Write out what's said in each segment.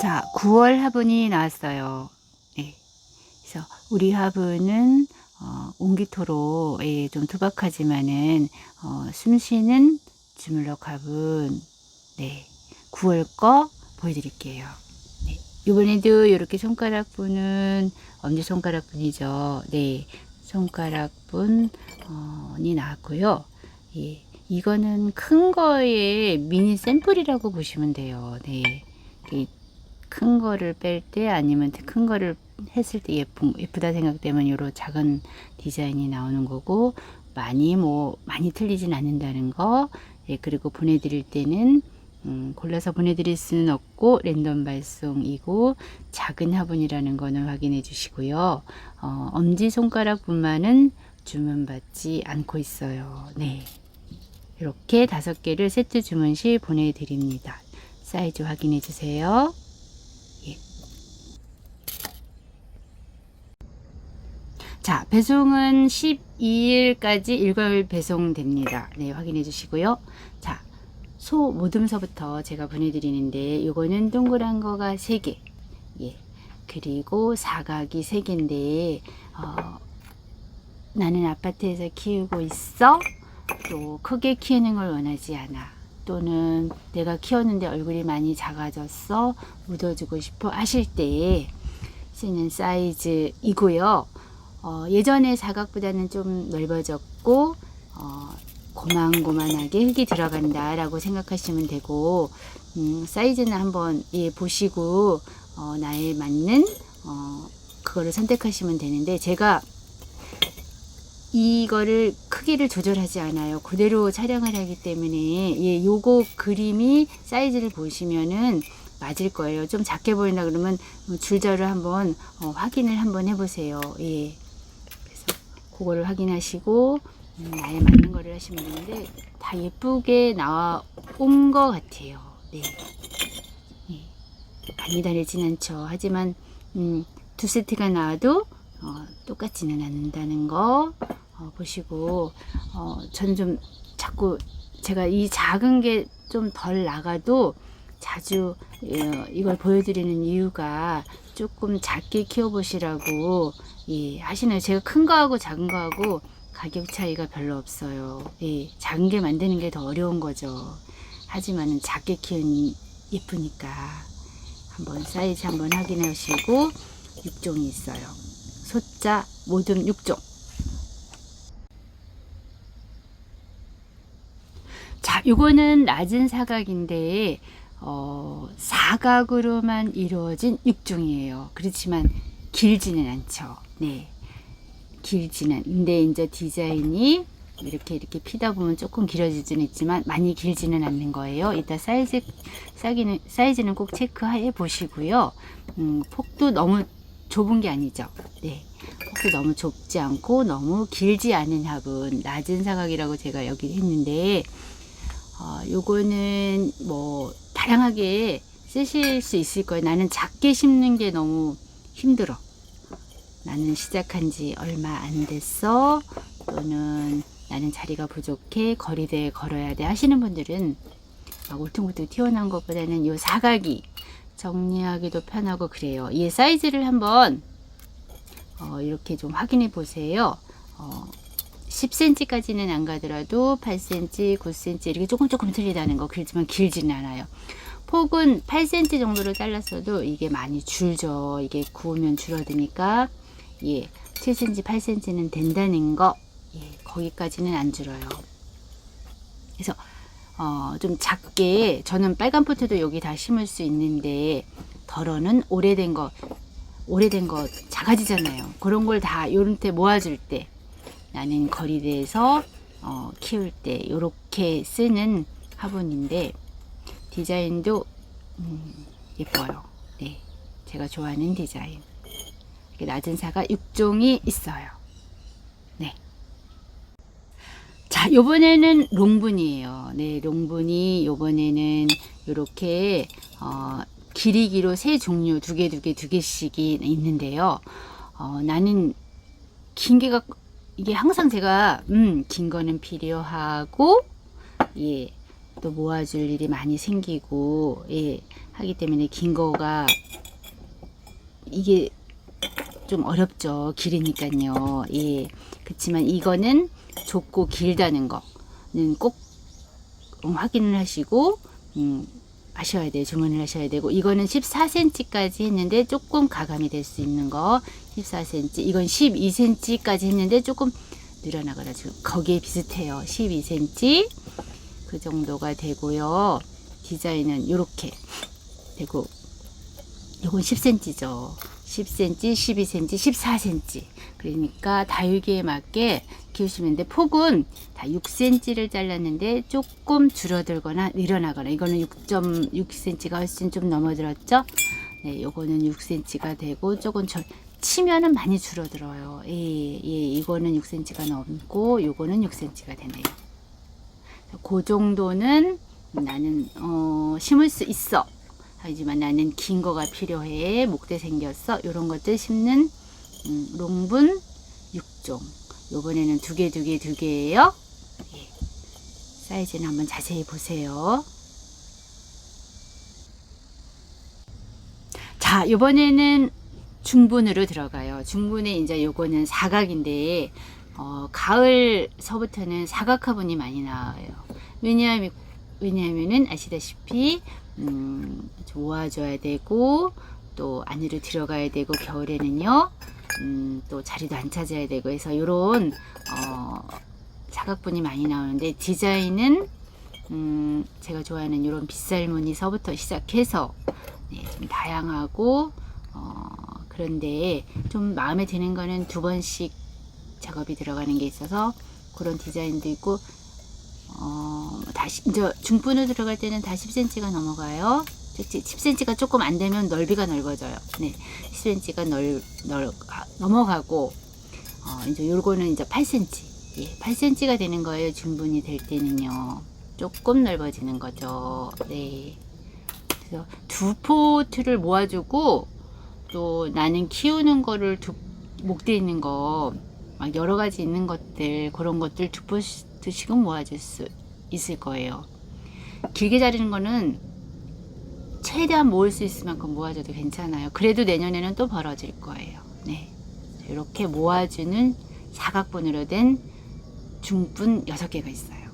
자, 9월 화분이 나왔어요. 네. 그래서 우리 화분은 어, 옹기토로 예, 좀 투박하지만은 어, 숨쉬는 주물럭 화분 네 9월 거 보여드릴게요. 네. 이번에도 이렇게 손가락 분은 엄지 손가락 분이죠. 네 손가락 분이 나왔고요. 예, 이거는 큰 거의 미니 샘플이라고 보시면 돼요. 네. 이큰 거를 뺄 때 아니면 큰 거를 했을 때 예쁜 예쁘다 생각되면 요런 작은 디자인이 나오는 거고 많이 뭐 많이 틀리진 않는다는 거. 예, 그리고 보내드릴 때는 음, 골라서 보내드릴 수는 없고 랜덤 발송이고 작은 화분이라는 거는 확인해 주시고요. 어, 엄지 손가락분만은 주문받지 않고 있어요. 네. 이렇게 다섯 개를 세트 주문 시 보내드립니다. 사이즈 확인해 주세요. 자, 배송은 12일까지 일괄 배송됩니다. 네, 확인해 주시고요. 자, 소 모듬서부터 제가 보내드리는데, 요거는 동그란 거가 3개. 예. 그리고 사각이 3개인데, 어, 나는 아파트에서 키우고 있어. 또 크게 키우는 걸 원하지 않아. 또는 내가 키웠는데 얼굴이 많이 작아졌어. 묻어주고 싶어 하실 때 쓰는 사이즈이고요. 어, 예전에 사각보다는 좀 넓어졌고 어, 고만고만하게 흙이 들어간다라고 생각하시면 되고 음, 사이즈는 한번 예, 보시고 어, 나에 맞는 어, 그거를 선택하시면 되는데 제가 이거를 크기를 조절하지 않아요. 그대로 촬영을 하기 때문에 예, 요거 그림이 사이즈를 보시면은 맞을 거예요. 좀 작게 보인다 그러면 줄자를 한번 어, 확인을 한번 해보세요. 예. 그거를 확인하시고 음, 나에 맞는 거를 하시면 되는데 다 예쁘게 나온 것 같아요. 네. 네. 많이 다르진 않죠. 하지만 음, 두 세트가 나와도 어, 똑같지는 않는다는 거 어, 보시고 어, 저는 좀 자꾸 제가 이 작은 게 좀 덜 나가도 자주 어, 이걸 보여드리는 이유가 조금 작게 키워보시라고 예, 하시는 제가 큰 거하고 작은 거하고 가격 차이가 별로 없어요. 예, 작은 게 만드는 게 더 어려운 거죠. 하지만은 작게 키우니 예쁘니까 한번 사이즈 한번 확인하시고 6종이 있어요. 소자 모듬 6종. 자, 요거는 낮은 사각인데 어, 사각으로만 이루어진 육종이에요. 그렇지만 길지는 않죠. 네. 길지는. 근데 이제 디자인이 이렇게 이렇게 피다 보면 조금 길어지진 있지만 많이 길지는 않는 거예요. 이따 사이즈 사기는 사이즈는 꼭 체크해 보시고요. 음, 폭도 너무 좁은 게 아니죠. 네. 폭도 너무 좁지 않고 너무 길지 않은 합은 낮은 사각이라고 제가 여기 했는데 어, 요거는 뭐 다양하게 쓰실 수 있을 거예요. 나는 작게 심는 게 너무 힘들어. 나는 시작한 지 얼마 안 됐어. 또는 나는 자리가 부족해. 거리대에 걸어야 돼. 하시는 분들은 막 울퉁불퉁 튀어나온 것보다는 요 사각이 정리하기도 편하고 그래요. 이 사이즈를 한번 어, 이렇게 좀 확인해 보세요. 어, 10cm까지는 안 가더라도 8cm, 9cm 이렇게 조금 조금 틀리다는 거 그렇지만 길지는 않아요. 폭은 8cm 정도로 잘랐어도 이게 많이 줄죠. 이게 구우면 줄어드니까 예, 7cm, 8cm는 된다는 거 예, 거기까지는 안 줄어요. 그래서 어, 좀 작게 저는 빨간 포트도 여기 다 심을 수 있는데 덜어는 오래된 거 오래된 거 작아지잖아요. 그런 걸 다 요런 때 모아줄 때 나는 거리대에서 어, 키울 때 이렇게 쓰는 화분인데 디자인도 음, 예뻐요. 네, 제가 좋아하는 디자인. 낮은 사가 6종이 있어요. 네. 자, 요번에는 롱분이에요. 네, 롱분이 요번에는 이렇게 어, 길이기로 세 종류 두 개, 두 개, 두 개씩이 있는데요. 어, 나는 긴 개가 이게 항상 제가 음, 긴 거는 필요하고 예. 또 모아줄 일이 많이 생기고 예. 하기 때문에 긴 거가 이게 좀 어렵죠. 길으니까요. 예. 그렇지만 이거는 좁고 길다는 거는 꼭 확인을 하시고 음, 하셔야 돼요. 주문을 하셔야 되고 이거는 14cm까지 했는데 조금 가감이 될 수 있는 거 14cm 이건 12cm까지 했는데 조금 늘어나거나 지금 거기에 비슷해요. 12cm 그 정도가 되고요. 디자인은 이렇게 되고 이건 10cm죠. 10cm, 12cm, 14cm. 그러니까 다육이에 맞게 키우시면 돼. 폭은 다 6cm를 잘랐는데 조금 줄어들거나 늘어나거나 이거는 6.6cm가 훨씬 좀 넘어들었죠. 네, 요거는 6cm가 되고 조금 저 치면은 많이 줄어들어요. 예, 예, 이거는 6cm가 넘고 요거는 6cm가 되네요. 그 정도는 나는 어, 심을 수 있어. 하지만 나는 긴 거가 필요해. 목대 생겼어. 요런 것들 심는 음, 롱분 6종. 요번에는 두 개, 두 개, 두 개예요. 예. 사이즈는 한번 자세히 보세요. 자, 요번에는 중분으로 들어가요. 중분에 이제 요거는 사각인데 어, 가을서부터는 사각 화분이 많이 나와요. 왜냐하면 왜냐하면은 아시다시피 음, 모아줘야 되고 또 안으로 들어가야 되고 겨울에는요 음, 또 자리도 안 찾아야 되고 해서 요런 어, 사각분이 많이 나오는데 디자인은 음, 제가 좋아하는 요런 빗살 무늬서부터 시작해서 네, 좀 다양하고 어, 그런데 좀 마음에 드는 거는 두 번씩 작업이 들어가는 게 있어서 그런 디자인도 있고 어, 다시 이제 중분으로 들어갈 때는 다 10cm가 넘어가요. 10cm가 조금 안 되면 넓이가 넓어져요. 네, 10cm가 넓, 넓 아, 넘어가고 어, 이제 요거는 이제 8cm. 예, 8cm가 되는 거예요. 중분이 될 때는요. 조금 넓어지는 거죠. 네. 그래서 두 포트를 모아주고 또 나는 키우는 거를 두 목대 있는 거 막 여러 가지 있는 것들 그런 것들 두 포트씩은 모아줄 수 있을 거예요. 길게 자르는 거는 최대한 모을 수 있을 만큼 모아줘도 괜찮아요. 그래도 내년에는 또 벌어질 거예요. 네. 이렇게 모아주는 사각분으로 된 중분 6개가 있어요.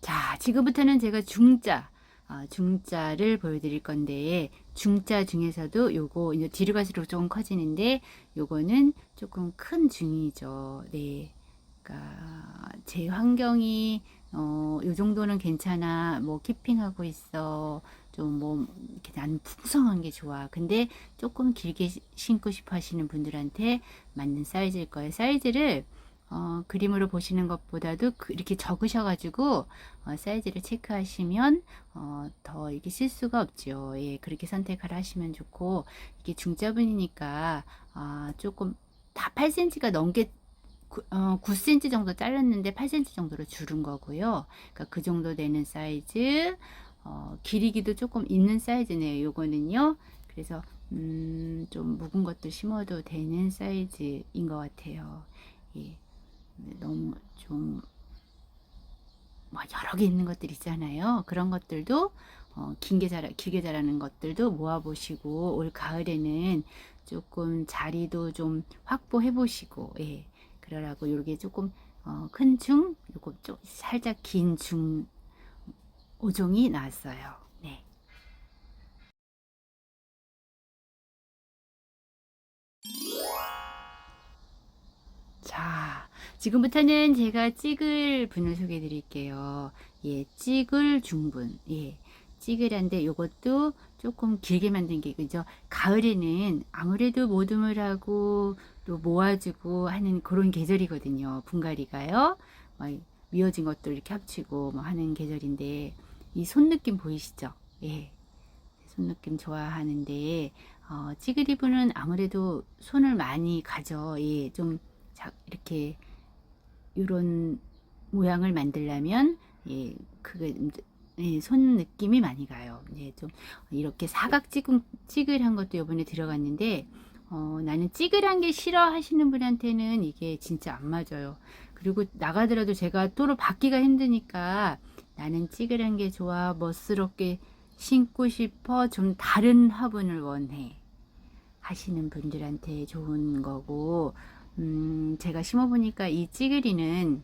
자, 지금부터는 제가 중자, 어, 중자를 보여드릴 건데, 중자 중에서도 요거, 이제 뒤로 갈수록 조금 커지는데, 요거는 조금 큰 중이죠. 네. 그러니까 제 환경이 어, 요 정도는 괜찮아. 뭐 키핑하고 있어. 좀뭐 이렇게 난 풍성한 게 좋아. 근데 조금 길게 신고 싶어 하시는 분들한테 맞는 사이즈일 거예요. 사이즈를 어, 그림으로 보시는 것보다도 그, 이렇게 적으셔가지고 어, 사이즈를 체크하시면 어, 더 이게 실수가 없죠. 예, 그렇게 선택을 하시면 좋고 이게 중자분이니까 아, 조금 다 8cm가 넘게 구, 어, 9cm 정도 잘랐는데 8cm 정도로 줄은 거고요. 그러니까 그 정도 되는 사이즈, 어, 길이기도 조금 있는 사이즈네요. 요거는요. 그래서 음, 좀 묵은 것도 심어도 되는 사이즈인 것 같아요. 예. 너무 좀, 뭐 여러 개 있는 것들 있잖아요. 그런 것들도 어, 긴게 자라, 길게 자라는 것들도 모아보시고 올 가을에는 조금 자리도 좀 확보해 보시고 예. 그러라고 요게 조금 어, 큰 중, 요거 좀 살짝 긴 중 5종이 나왔어요. 네. 자, 지금부터는 제가 찌글 분을 소개해 드릴게요. 예, 찌글 중분. 예. 찌글한데 요것도 조금 길게 만든 게 그죠. 가을에는 아무래도 모둠을 하고 또 모아주고 하는 그런 계절이거든요. 분갈이가요. 막 미어진 것도 이렇게 합치고 뭐 하는 계절인데 이 손 느낌 보이시죠? 예. 손 느낌 좋아하는데 어, 찌그리브는 아무래도 손을 많이 가져. 예. 좀 자, 이렇게 이런 모양을 만들려면 예, 그게 예, 손 느낌이 많이 가요. 예, 좀 이렇게 사각 찌글, 찌글한 것도 이번에 들어갔는데 어, 나는 찌글한 게 싫어 하시는 분한테는 이게 진짜 안 맞아요. 그리고 나가더라도 제가 또로 받기가 힘드니까 나는 찌그런 게 좋아. 멋스럽게 신고 싶어. 좀 다른 화분을 원해. 하시는 분들한테 좋은 거고, 음, 제가 심어보니까 이 찌그리는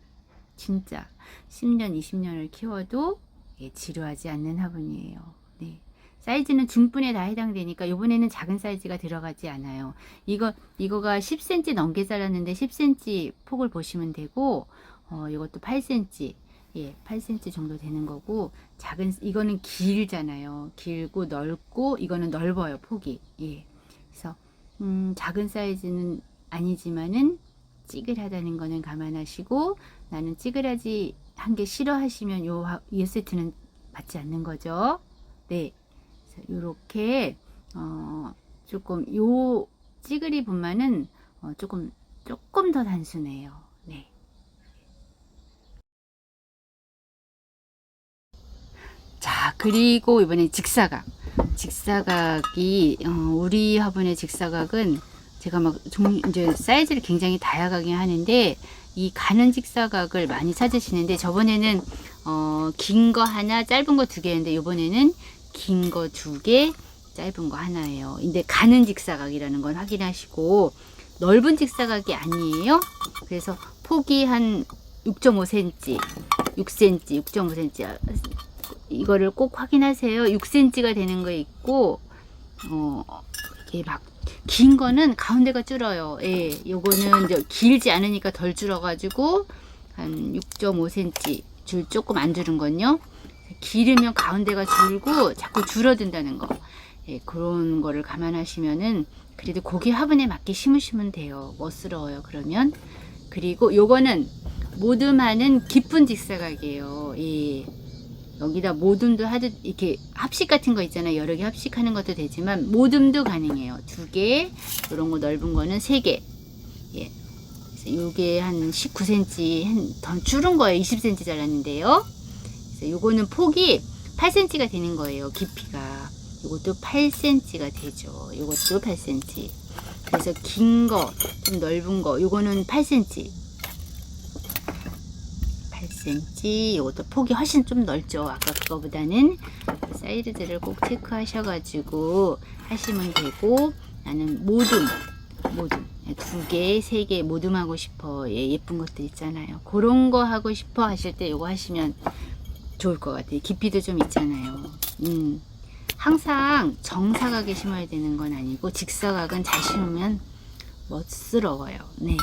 진짜 10년, 20년을 키워도 예, 지루하지 않는 화분이에요. 네. 사이즈는 중분에 다 해당되니까 이번에는 작은 사이즈가 들어가지 않아요. 이거 이거가 10cm 넘게 잘랐는데 10cm 폭을 보시면 되고 어 이것도 8cm 예, 8cm 정도 되는 거고 작은 이거는 길잖아요. 길고 넓고 이거는 넓어요, 폭이. 예. 그래서 음, 작은 사이즈는 아니지만은 찌글하다는 거는 감안하시고 나는 찌글하지 한 게 싫어하시면 요, 화- 이 세트는 맞지 않는 거죠. 네. 이렇게 어, 조금 요 찌그리 분만은 어, 조금 조금 더 단순해요. 네. 자 그리고 이번에 직사각 직사각이 어, 우리 화분의 직사각은 제가 막 종, 이제 사이즈를 굉장히 다양하게 하는데 이 가는 직사각을 많이 찾으시는데 저번에는 어, 긴 거 하나 짧은 거 두 개였는데 이번에는 긴 거 두 개, 짧은 거 하나예요. 근데 가는 직사각이라는 건 확인하시고 넓은 직사각이 아니에요. 그래서 폭이 한 6.5cm, 6cm, 6.5cm 이거를 꼭 확인하세요. 6cm가 되는 거 있고 어 이게 막 긴 거는 가운데가 줄어요. 예, 요거는 이제 길지 않으니까 덜 줄어가지고 한 6.5cm 줄 조금 안 줄은 건요. 길으면 가운데가 줄고 자꾸 줄어든다는 거. 예, 그런 거를 감안하시면은 그래도 고기 화분에 맞게 심으시면 돼요. 멋스러워요. 그러면 그리고 요거는 모듬하는 깊은 직사각이에요. 예. 여기다 모듬도 하듯 이렇게 합식 같은 거 있잖아요. 여러 개 합식하는 것도 되지만 모듬도 가능해요. 두 개, 이런 거 넓은 거는 세 개. 예. 요게 한 19cm, 한 더 줄은 거예요. 20cm 잘랐는데요. 요거는 폭이 8cm가 되는 거예요. 깊이가. 요것도 8cm가 되죠. 요것도 8cm. 그래서 긴 거, 좀 넓은 거, 요거는 8cm. 8cm. 이것도 폭이 훨씬 좀 넓죠. 아까 그거보다는 사이즈들을 꼭 체크하셔가지고 하시면 되고 나는 모둠, 모둠 두 개, 세 개 모둠 하고 싶어. 예, 예쁜 것들 있잖아요. 그런 거 하고 싶어 하실 때 이거 하시면 좋을 것 같아요. 깊이도 좀 있잖아요. 음. 항상 정사각에 심어야 되는 건 아니고 직사각은 잘 심으면 멋스러워요. 네.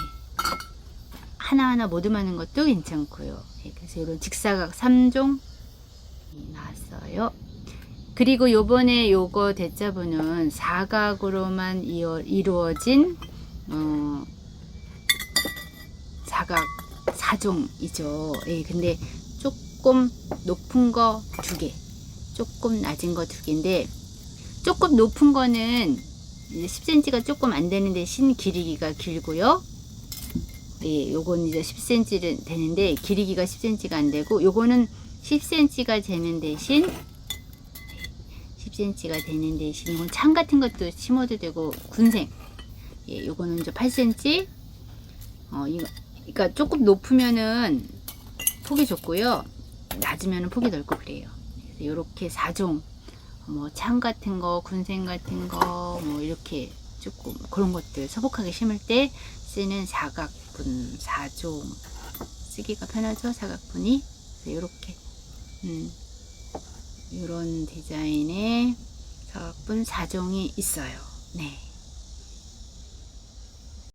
하나하나 모듬하는 것도 괜찮고요. 예, 그래서 이런 직사각 3종 나왔어요. 그리고 요번에 요거 대자분은 사각으로만 이어, 이루어진 어, 사각 4종이죠. 예, 근데 조금 높은 거 두 개, 조금 낮은 거 두 개인데 조금 높은 거는 이제 10cm가 조금 안 되는 대신 길이가 길고요. 예, 요건 이제 10cm는 되는데 길이기가 10cm가 안 되고 요거는 10cm가 되는 대신 10cm가 되는 대신 이건 창 같은 것도 심어도 되고 군생 예, 요거는 이제 8cm 어 이거 그러니까 조금 높으면은 폭이 좁고요 낮으면은 폭이 넓고 그래요. 요렇게 4종 뭐 창 같은 거 군생 같은 거 뭐 이렇게 조금 그런 것들 소복하게 심을 때 쓰는 사각분 4종 쓰기가 편하죠? 사각분이? 이렇게 음, 이런 디자인의 사각분 4종이 있어요. 네